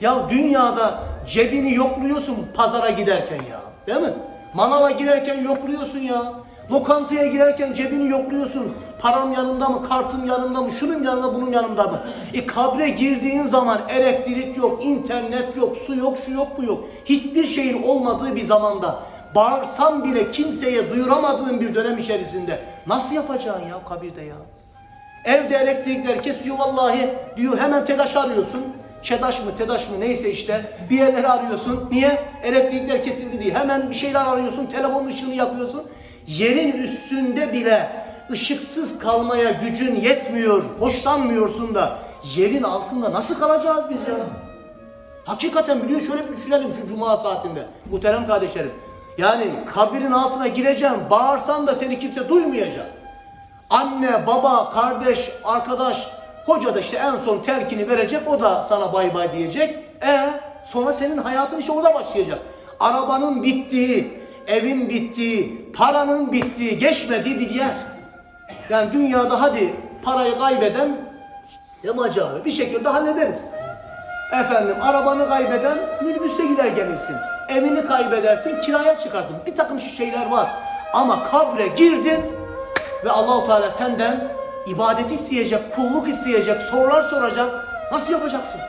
Ya dünyada cebini yokluyorsun pazara giderken ya. Değil mi? Manava girerken yokluyorsun ya. Lokantaya girerken cebini yokluyorsun. Param yanımda mı, kartım yanımda mı, şunun yanında, bunun yanında mı? E kabre girdiğin zaman elektrik yok, internet yok, su yok, şu yok, bu yok. Hiçbir şeyin olmadığı bir zamanda bağırsam bile kimseye duyuramadığın bir dönem içerisinde nasıl yapacaksın ya kabirde ya? Evde elektrikler kesiyor vallahi diyor hemen TEDAŞ arıyorsun. ÇEDAŞ mı TEDAŞ mı neyse işte bir yerleri arıyorsun. Niye? Elektrikler kesildi diye. Hemen bir şeyler arıyorsun. Telefonun ışığını yakıyorsun. Yerin üstünde bile ışıksız kalmaya gücün yetmiyor. Hoşlanmıyorsun da yerin altında nasıl kalacağız biz ya? Hakikaten biliyor şöyle bir düşünelim şu cuma saatinde. Muhterem kardeşlerim. Yani kabirin altına gireceğim. Bağırsan da seni kimse duymayacak. Anne, baba, kardeş, arkadaş, hoca da işte en son telkini verecek. O da sana bay bay diyecek. E sonra senin hayatın işte orada başlayacak. Arabanın bittiği, evin bittiği, paranın bittiği, geçmediği bir yer. Yani dünyada hadi parayı kaybeden Yamacı abi bir şekilde hallederiz. Efendim arabanı kaybeden minibüse gider gelirsin. Evini kaybedersin kiraya çıkarsın. Bir takım şeyler var. Ama kabre girdin ve Allahu Teala senden ibadet isteyecek, kulluk isteyecek, sorular soracak. Nasıl yapacaksın?